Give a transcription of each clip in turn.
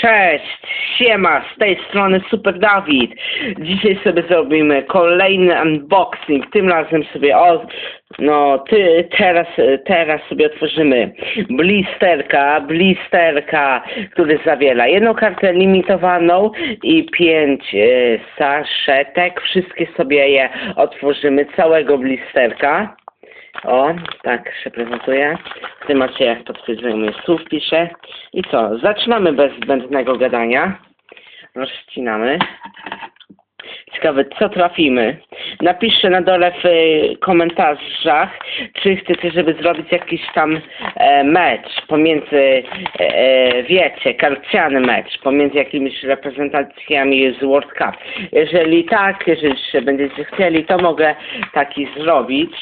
Cześć, siema, z tej strony Super Dawid. Dzisiaj sobie zrobimy kolejny unboxing. Tym razem sobie o, no ty teraz, teraz sobie otworzymy blisterka, blisterka, który zawiera jedną kartę limitowaną i pięć e, saszetek. Wszystkie sobie je otworzymy, całego blisterka. O, tak się prezentuje. W tym macie jak potwierdzenie słów pisze. I co? Zaczynamy bez zbędnego gadania. Rozcinamy. Ciekawe, co trafimy. Napiszcie na dole w y, komentarzach, czy chcecie, żeby zrobić jakiś tam e, mecz pomiędzy, e, e, wiecie, karciany mecz pomiędzy jakimiś reprezentacjami z World Cup. Jeżeli tak, jeżeli będziecie chcieli, to mogę taki zrobić.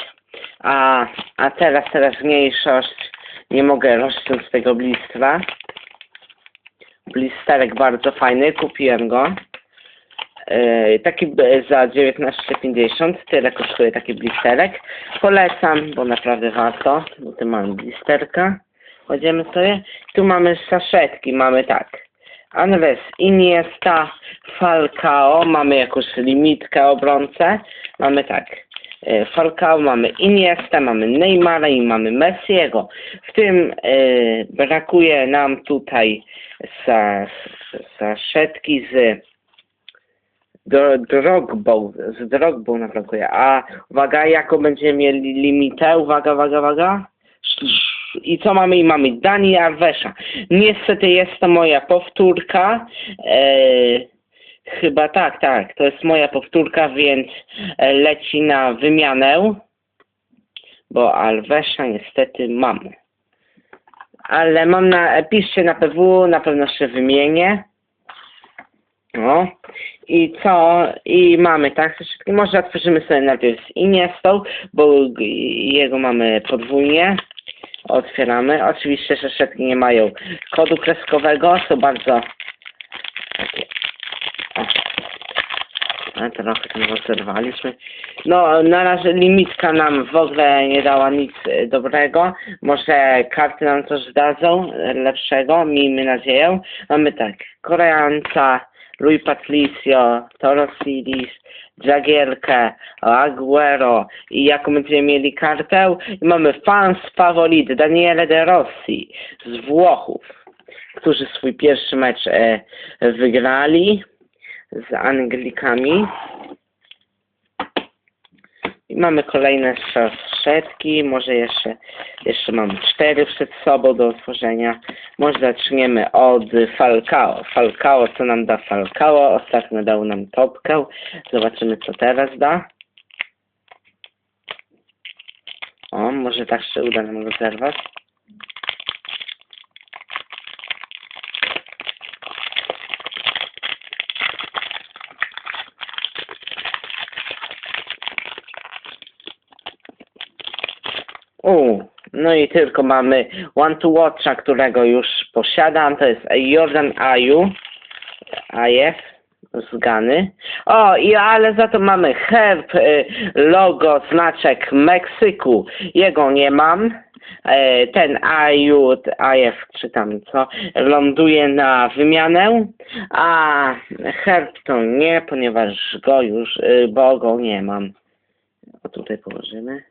A, a teraz teraźniejszość nie mogę rozciąć tego blistra. Blisterek bardzo fajny, kupiłem go. Yy, taki za 19,50 tyle kosztuje taki blisterek. Polecam, bo naprawdę warto. Bo tu mamy blisterka. Chodzimy sobie. Tu mamy saszetki, mamy tak. Andres Iniesta, Falcao, mamy jakąś limitkę obrońcę. Mamy tak. E, Falcao, mamy Iniesta, mamy Neymara i mamy Messiego. W tym e, brakuje nam tutaj sa, saszetki z Drogbą, z Drogbą nam brakuje. A uwaga, jaką będziemy mieli limitę? Uwaga, uwaga, uwaga. I co mamy? I mamy Dani Alvesza. Niestety jest to moja powtórka. Eee, chyba tak, tak. To jest moja powtórka, więc e, leci na wymianę. Bo Alvesza niestety mam. Ale mam na, piszcie na PW, na pewno się wymienię. No. I co? I mamy tak troszeczkę. Może otworzymy sobie najpierw z Iniestą, bo jego mamy podwójnie. Otwieramy. Oczywiście saszetki nie mają kodu kreskowego, są bardzo takie. A trochę tam rozerwaliśmy. No, na razie limitka nam w ogóle nie dała nic e, dobrego. Może karty nam coś dadzą e, lepszego, miejmy nadzieję. Mamy tak, Koreanca, Rui Patricio, Toro Siris, Jagielkę, Aguero i jaką będziemy mieli kartę? I mamy fans favorit Daniele De Rossi z Włochów, którzy swój pierwszy mecz e, wygrali z Anglikami. I mamy kolejne saszetki, może jeszcze, jeszcze mam cztery przed sobą do otworzenia. Może zaczniemy od Falcao. Falcao, co nam da Falcao? Ostatnio dał nam topkę. Zobaczymy, co teraz da. O, może tak się uda nam go zerwać. U, no i tylko mamy One to Watcha, którego już posiadam. To jest Jordan Aju. AF z Gany. O, i ale za to mamy herb, y, logo, znaczek Meksyku. Jego nie mam. E, Ten Aju, AF czy tam co, ląduje na wymianę, a herb to nie, ponieważ go już, y, bo go nie mam. O tutaj położymy.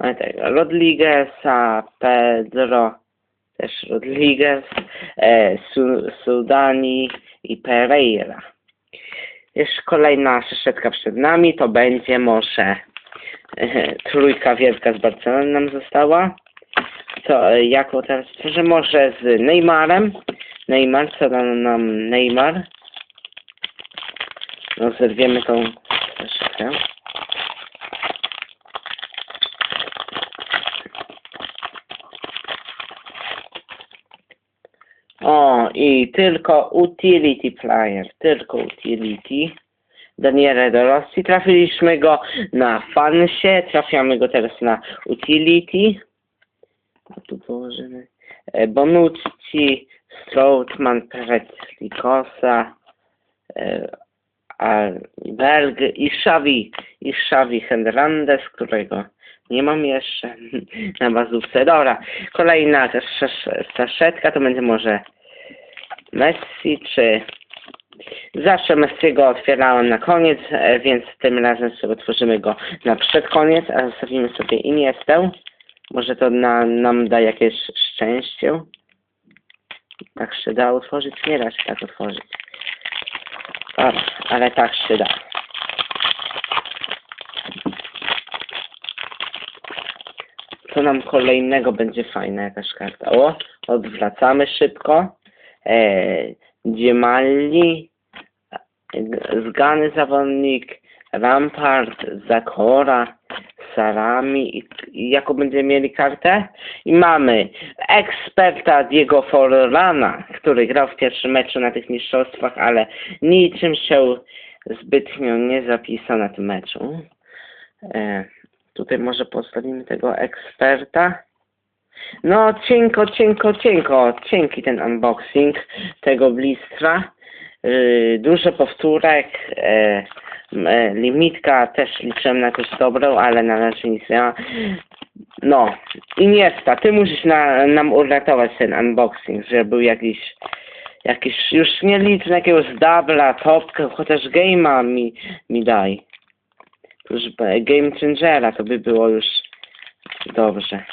Mamy tak, Rodrigueza, Pedro, też Rodriguez, e, Su, Sudani i Pereira. Jeszcze kolejna szesetka przed nami, to będzie może e, trójka wielka z Barcelony nam została. Co, e, jaką teraz że może z Neymarem. Neymar, co da nam Neymar? No zerwiemy tą seszetkę. O, i tylko utility player, tylko utility. Daniele De Rossi. Trafiliśmy go na fansie, trafiamy go teraz na utility. A tu położymy. E, Bonucci, Stroutman, Peretlikosa, e, Berg i Xavi, i Xavi Hernandez, którego nie mam jeszcze na bazówce. Dobra, kolejna saszetka, to będzie może Messi, czy... Zawsze Messiego otwierałem na koniec, e, więc tym razem sobie otworzymy go na przedkoniec, a zostawimy sobie Iniestę. Może to na, nam da jakieś szczęście. Tak się da otworzyć? Nie da się tak otworzyć. O, ale tak się da. Co nam kolejnego będzie fajna jakaś karta? O, odwracamy szybko. E, Dziemalli, zgany zawodnik, Rampart, Zakora, Sarami i jaką będziemy mieli kartę? I mamy eksperta Diego Forlana, który grał w pierwszym meczu na tych mistrzostwach, ale niczym się zbytnio nie zapisał na tym meczu. E, tutaj może postawimy tego eksperta. No, cienko, cienko, cienko, cienki ten unboxing tego blistra. Yy, dużo powtórek, e, m, e, limitka też liczyłem na jakąś dobrą, ale na razie nic nie ma. No, Iniesta, ty musisz na, nam uratować ten unboxing, żeby był jakiś, jakiś, już nie liczę jakiegoś dubla, topkę, chociaż game'a mi, mi daj. Już be- game changera, to by było już dobrze.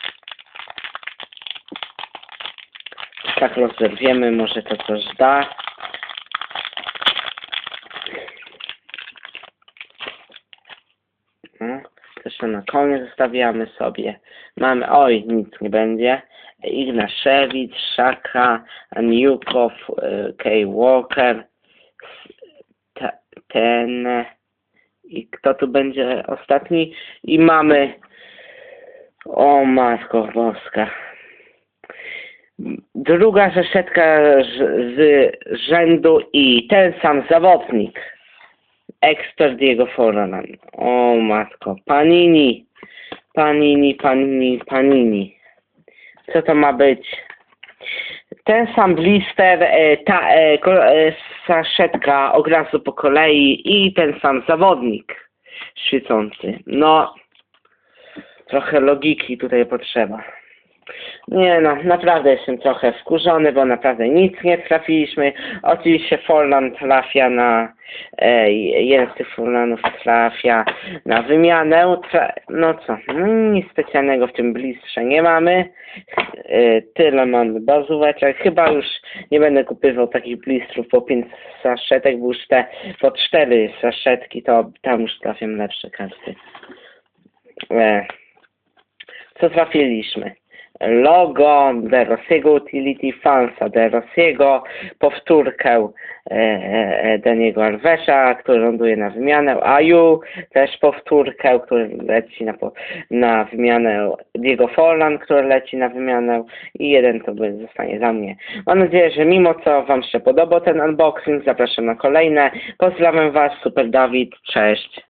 Tak rozerwiemy, może to coś da. No, na koniec zostawiamy sobie. Mamy, oj, nic nie będzie. Ignaszewicz, Szaka, Aniukow, y, Kay Walker, te- ten i kto tu będzie ostatni? I mamy, o matko boska, druga rzeszetka z, rzędu i ten sam zawodnik. Ekspert Diego Forlan. O matko. Panini. Panini, panini, panini. Co to ma być? Ten sam blister, e, ta e, e, saszetka od razu po kolei i ten sam zawodnik świecący. No, trochę logiki tutaj potrzeba. Nie no, naprawdę jestem trochę wkurzony, bo naprawdę nic nie trafiliśmy. Oczywiście Forlan trafia na, e, jeden z tych trafia na wymianę. Tra, no co, no nic specjalnego w tym blistrze nie mamy. E, tyle mamy bazóweczek. Chyba już nie będę kupywał takich blistrów po 5 saszetek, bo już te po 4 saszetki to tam już trafią lepsze karty. E, co trafiliśmy? Logo De Rossiego Utility Fansa De Rossiego, powtórkę e, e, Daniego Alvesa, który ląduje na wymianę, Aju, też powtórkę, który leci na, na wymianę Diego Forlan, który leci na wymianę i jeden to by zostanie za mnie. Mam nadzieję, że mimo co Wam się podobał ten unboxing, zapraszam na kolejne. Pozdrawiam Was, Super Dawid, cześć.